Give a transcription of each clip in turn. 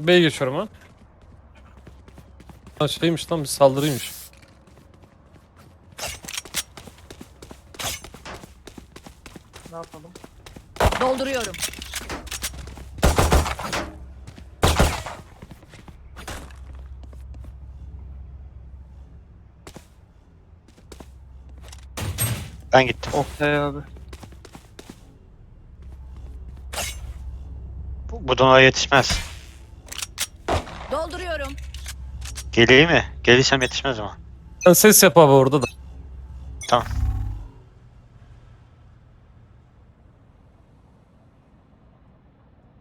B'ye geçiyorum ha. Ha şeymiş lan bir saldırıymış. Ne yapalım? Dolduruyorum. Ben gittim. Oktay abi. Bu, bu donaya yetişmez. Dolduruyorum. Geleyim mi? Gelirsem yetişmez ama. Sen ses yap abi orada da. Tamam.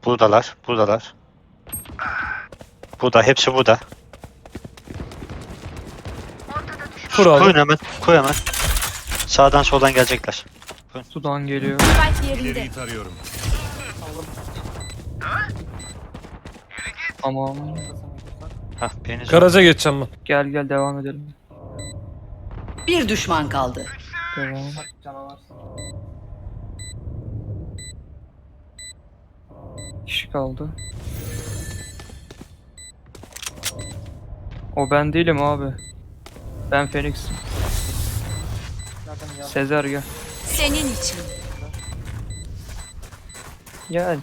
Buradalar, buradalar. Burada, hepsi burada. Kur abi. Koyun hemen, koy hemen. Sağdan soldan gelecekler. Sudan geliyor. Spike yerinde. Tamam. Hah, biriniz Garaja geçeceğim ben. Gel gel devam edelim. Bir düşman kaldı. Devam. Kişi kaldı. O ben değilim abi. Ben Phoenix'im. Zaten ya. Sezer gel. Senin için. Gel.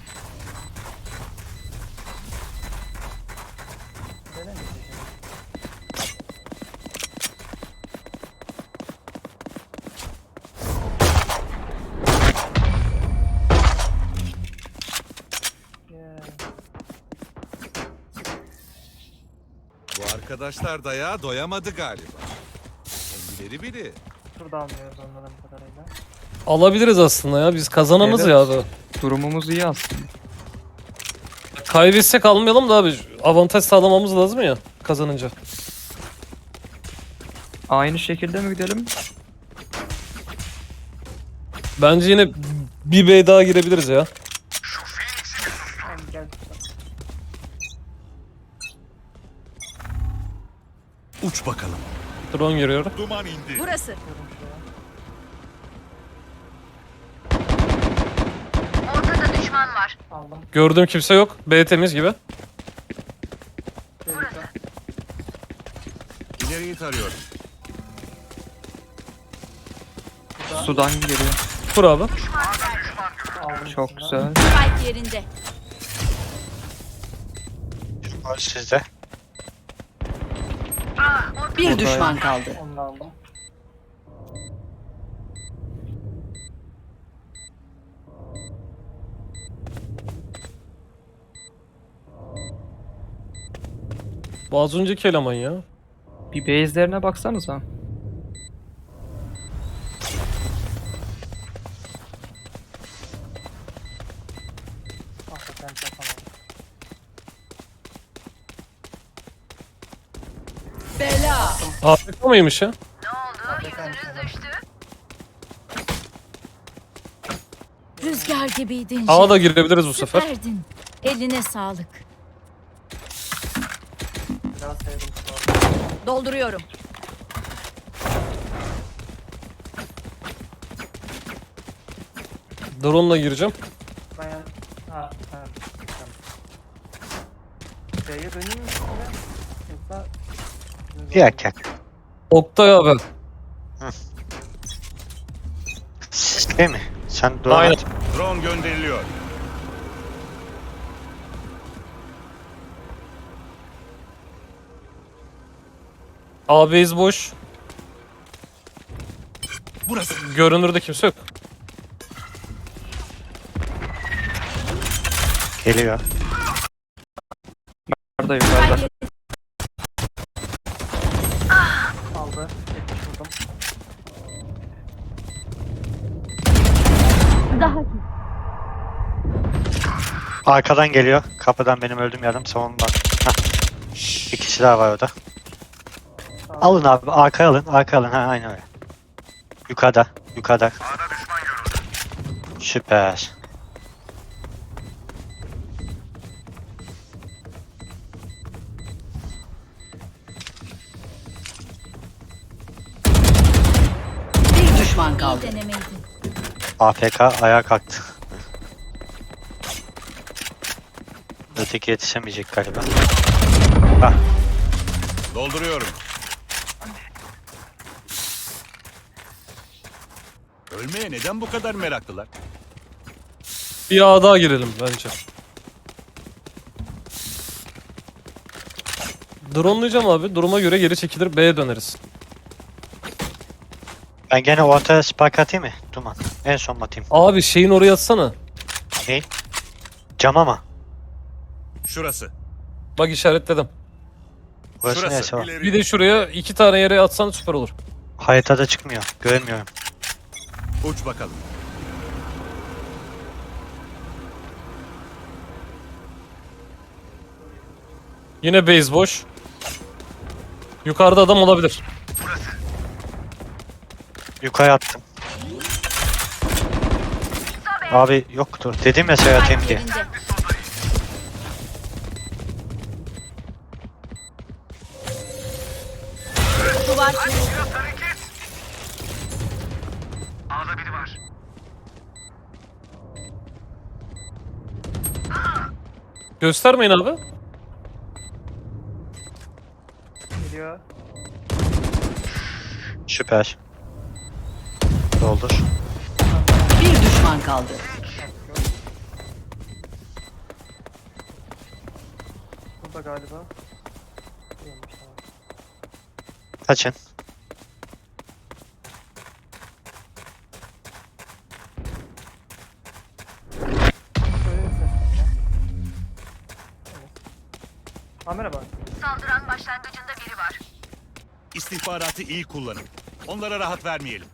Bu arkadaşlar dayağa doyamadı galiba. Kendileri biri. Şurada almıyoruz onların kadarıyla. Alabiliriz aslında ya. Biz kazanamız Evet. ya abi. Durumumuz iyi aslında. Kaybetsek almayalım da abi. Avantaj sağlamamız lazım ya kazanınca. Aynı şekilde mi gidelim? Bence yine bir B daha girebiliriz ya. Drone giriyor. Duman indi. Burası. Diyorum şuraya. Aldım. Gördüğüm kimse yok. B temiz gibi. Tehlike. İleriyi tarıyorum. Sudan geliyor. Abi. Aldım. Çok güzel. Spike yerinde. var sizde. Bir düşman kaldı. Onu aldım. Bu az önceki eleman ya. Bir base'lerine baksanıza. Mıymış ya? Rüzgar gibiydin. Ağa da girebiliriz bu sefer. Süperdin. Eline sağlık. Dolduruyorum. Drone'la gireceğim. Ben yani... Ha, döneyim mi? Yoksa... Oktay abi. Siz değil mi? Sen doğru. Aynen. Drone gönderiliyor. A base boş. Burası. Görünürde kimse yok. Geliyor. Yukarıda yukarıda. Arkadan geliyor. Kapıdan benim öldüğüm yarım savunma. Hah. İkisi daha var orada. Alın abi. Arkaya alın. Arkaya alın. Ha aynen öyle. Yukarıda. Yukarıda. Süper. Bir düşman kaldı. AFK ayağa kalktı. Ultik yetişemeyecek galiba. Ah, Dolduruyorum. Ölmeye neden bu kadar meraklılar? Bir ağa daha girelim bence. Drone'layacağım abi. Duruma göre geri çekilir B'ye döneriz. ben gene ortaya spike atayım mı? Duman. En son atayım? Abi şeyin oraya atsana. Ne? Cama mı? Şurası. Bak işaretledim. Burası Şurası. İleri. Bir de şuraya iki tane yere atsan süper olur. Haritada çıkmıyor. Göremiyorum. Uç bakalım. Yine base boş. Yukarıda adam olabilir. Yukarı attım. Abi yoktu. Dedim ya şey atayım diye. Yerinde. Göstermeyin abi. Geliyor. Süper. Doldur. Bir düşman kaldı. Burada galiba. Kaçın. Ha merhaba. Saldıran başlangıcında biri var. İstihbaratı iyi kullanın. Onlara rahat vermeyelim.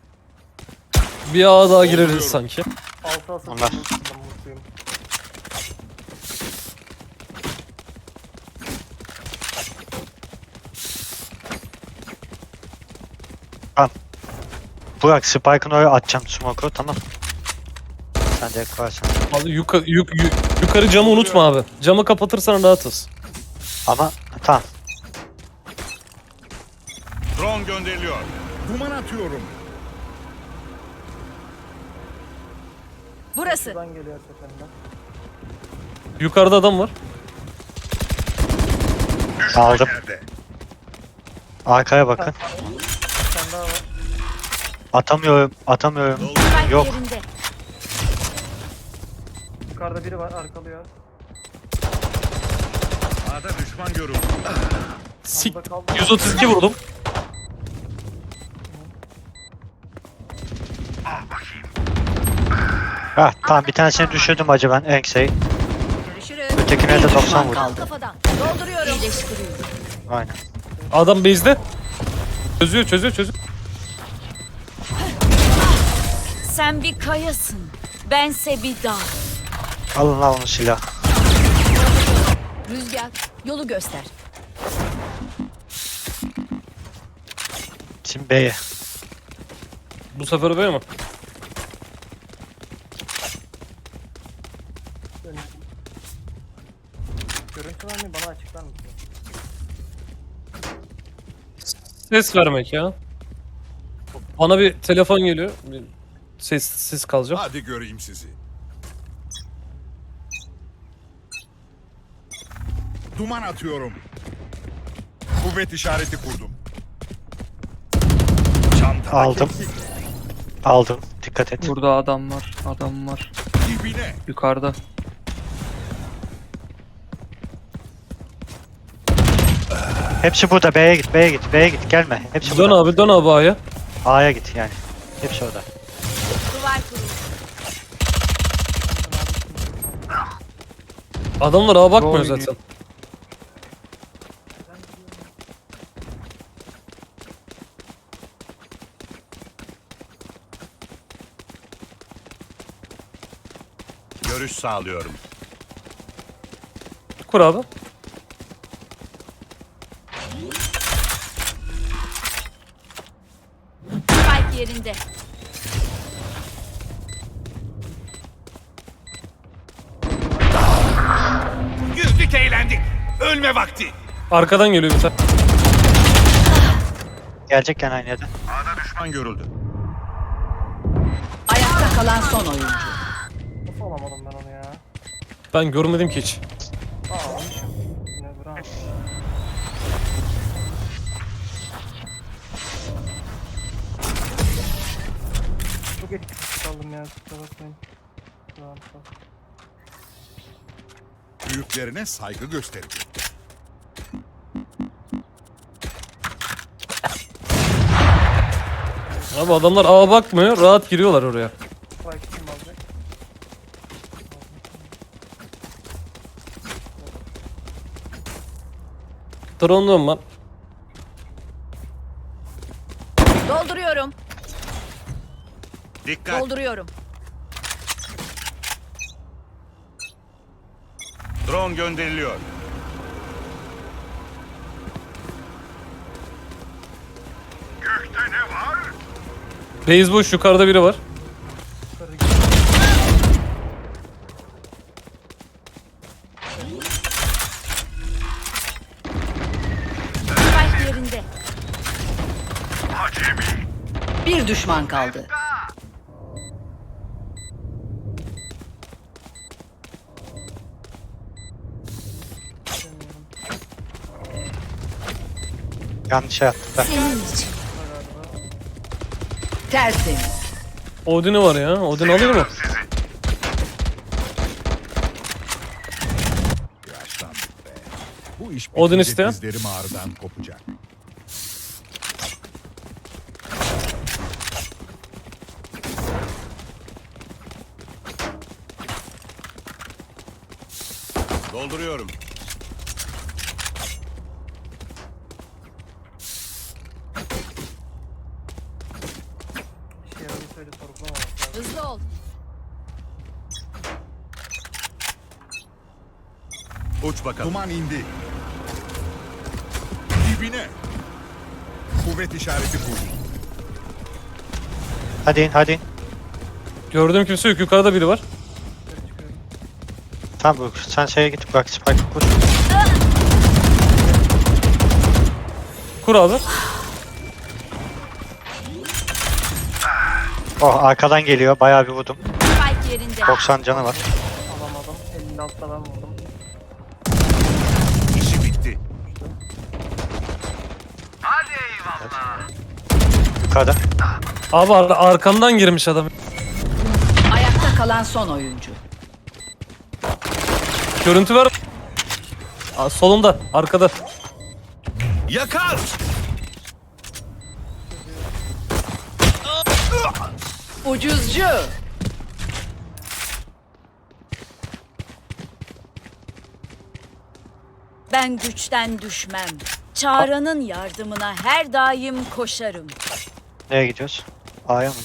Bir ağa daha gireriz sanki. Altı asıl Onlar. mutluyum. Burak Spike'ın oraya atacağım smoke'u tamam. Sen de yaparsın. Abi yukarı, yuk, yu- yukarı camı unutma abi. Camı kapatırsan rahatız. Ama tamam. Drone gönderiliyor. Duman atıyorum. Burası. Şuradan geliyor seferinden. Yukarıda adam var. Aldım. Nerede? Arkaya bakın. Bir tane daha var. Atamıyorum. Atamıyorum. Spike Yok. yerinde. Yukarıda biri var arkalıyor. A'da düşman görüldü. Sik. Burada kaldı. 132 vurdum. Ha tamam bir tanesini düşürdüm acı ben Enkse'yi. Görüşürüz. Ötekine de Bir 90 düşman vurdum. Kafadan. Dolduruyorum. İyileştiriyorum. Aynen. Adam base'de. Çözüyor çözüyor çözüyor. Sen bir kayasın. Bense bir dağ. Alın onu silah. Rüzgar yolu göster. Şimdi B'ye. Bu sefer böyle mi? Görüntü vermeyi bana açıklar mısın? Ses vermek ya. Bana bir telefon geliyor. Bir ses ses kalacağım. Hadi göreyim sizi. Duman atıyorum. Kuvvet işareti kurdum. Çanta Aldım. Aldım. Dikkat et. Burada adam var. Adam var. dibine. Yukarıda. Hepsi burada. B'ye git. B'ye git. B'ye git. Gelme. Hepsi Dön burada. abi dön abi A'ya. A'ya git yani. Hepsi orada. Duvar kuruldu. Adamlar A'ya bakmıyor Oynuyor. zaten. Görüş sağlıyorum. Kur abi. Spike yerinde. Güldük eğlendik. Ölme vakti. Arkadan geliyor bir tane. Yani aynı yerden. A'da düşman görüldü. Ayakta kalan son oyuncu. Alamadım ben onu ya? Ben görmedim ki hiç. Aa. Çok etkisiz kaldım ya. Kusura bakmayın. Tamam, tamam. Büyüklerine saygı gösterin. Abi adamlar ağa bakmıyor. Rahat giriyorlar oraya. Tronluyorum ben. Dolduruyorum. Dikkat. Dolduruyorum. Drone gönderiliyor. Base boş yukarıda biri var. Yukarı git. Spike yerinde. Bir düşman kaldı. Yanlış şey yaptım ben. Senin için. Tertemiz. Odin'i var ya. Odin alır mı? Bu iş Odin bitince isteyen? dizlerim ağrıdan kopacak. Dolduruyorum. Bir şey yaramı söyle sorgulamamak lazım. Hızlı ol. Uç bakalım. Duman indi. Dibine. Kuvvet işareti bu. Hadi in hadi in. Gördüğüm kimse yok. Yukarıda biri var. Tamam bu sen şeye git bak Spike kur. Kur abi. Oh arkadan geliyor bayağı bir vurdum. Spike yerinde. 90 canı var. Alamadım. 56'da ben vurdum. İşi bitti. Yukarıda. Abi ar- arkamdan girmiş adam. Ayakta kalan son oyuncu. Görüntü ver. Aa, solumda. Arkada. Yakar! Ucuzcu. Ben güçten düşmem. Çağrı'nın yardımına her daim koşarım. Nereye gidiyoruz? A'ya mı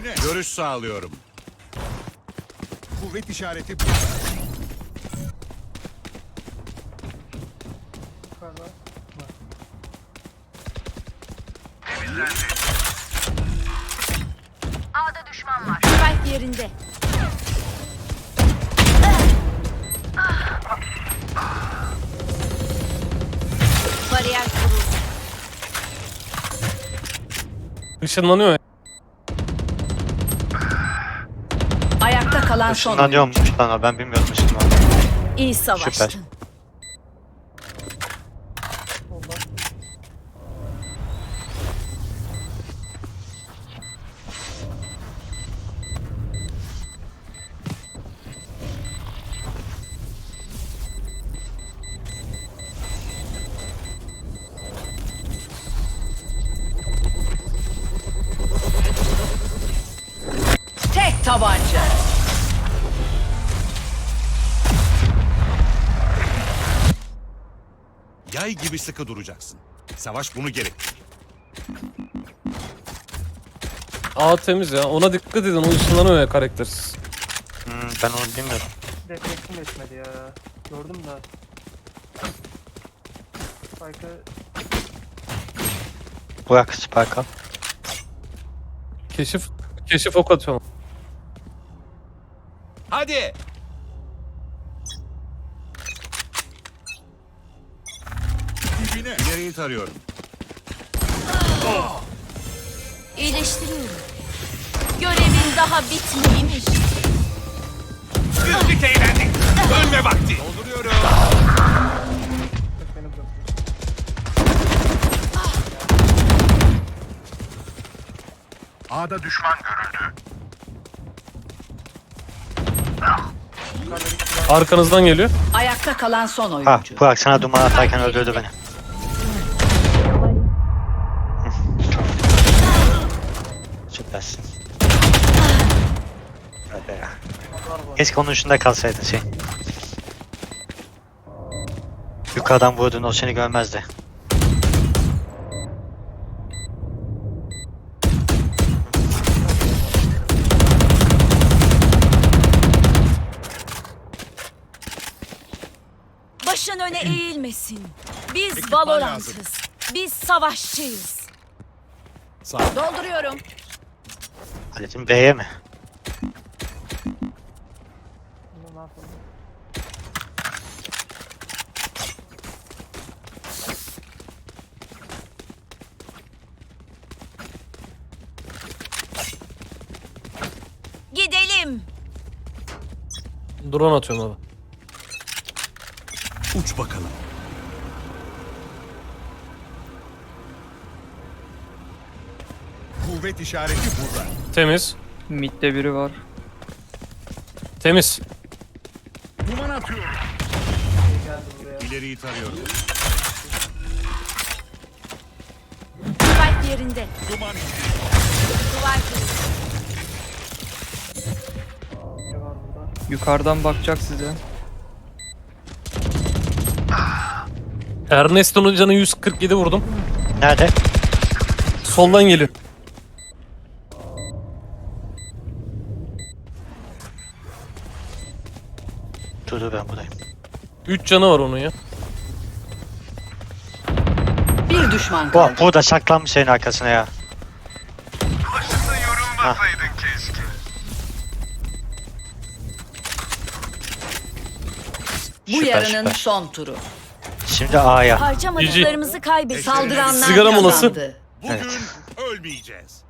Dibine. Görüş sağlıyorum. Kuvvet işareti. Yukarıda. A'da düşman var. Spike yerinde. Bariyer kuruldu. Işınlanıyor ya. Ayakta kalan son. Işınlanıyormuş lan ben bilmiyordum ışınlanıyor. İyi savaştın. Solda. Yay gibi sıkı duracaksın. Savaş bunu gerektirir. Aa temiz ya. Ona dikkat edin. O ışınlanıyor ya karaktersiz. Hmm, ben onu bilmiyordum. Refleksim etmedi ya. Gördüm de. Spike'ı Bırak Spike al. Keşif keşif ok atıyorum. Hadi. Dibine. İleriyi tarıyorum. İyileştiriyorum. Görevin daha bitmeymiş. Güldük eğlendik. Ölme vakti. Dolduruyorum. A'da düşman görüldü. Arkanızdan geliyor. Ayakta kalan son Ha oyuncu. Burak sana duman atarken öldürdü beni. Hadi ya. Keşke onun ucunda kalsaydın şey. Yukarıdan vurdun o seni görmezdi. Başın öne eğilmesin. Biz Ekipman Valorant'ız. Biz savaşçıyız. Sağ Dolduruyorum. Haletin B'ye mi? Bunu ne yapalım? Gidelim. Drone atıyorum abi. Uç bakalım. Kuvvet işareti burada. Temiz. Mid'de biri var. Temiz. Duman atıyorum. İleriyi tarıyorum. Spike yerinde. Duman Duvar kırıldı. Yukarıdan bakacak size. Ernesto'nun canı 147 vurdum. Nerede? Soldan geliyor. Dur dur ben buradayım. 3 canı var onun ya. Bir düşman Bu kaldı. burada saklanmış senin arkasına ya. Bu Süper, yarının süper. son turu. Şimdi A'ya. Harcamadıklarımızı kaybettik. Saldıranlar Sigara molası. kazandı. Bugün Evet. ölmeyeceğiz.